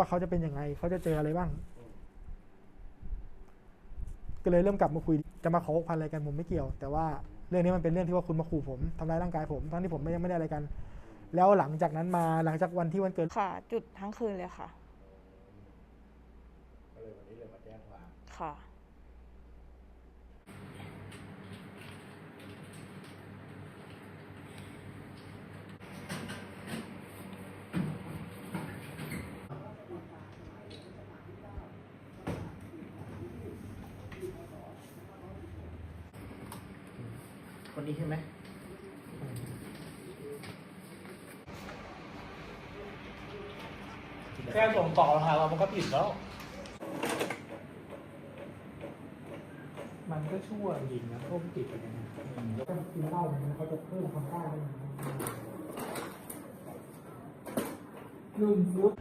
ว่าเขาจะเป็นยังไง เขาจะเจออะไรบ้าง ก็เลยเริ่มกลับมาคุย จะมาขอหกพันอะไรกันผมไม่เกี่ยว แต่ว่าเรื่องนี้มันเป็นเรื่องที่ว่าคุณมาขู่ผมทำร้ายร่างกายผมทั้งที่ผมไม่ยังไม่ได้อะไรกัน แล้วหลังจากนั้นมาหลังจากวันที่วันเกิดค่ะ จุดทั้งคืนเลยค่ะ ก็เลยวันนี้เลยมาแจ้งความค่ะ คนนี้ใช่ไหมแค่ส่งต่อหาเรามันก็ผิดแล้ว มันก็ชั่วจริงนะพวกติดกันนะแล้วก็กินเหล้าเนี่ยเขาจะเพิ่มความกล้าให้มันนุ่มฟุต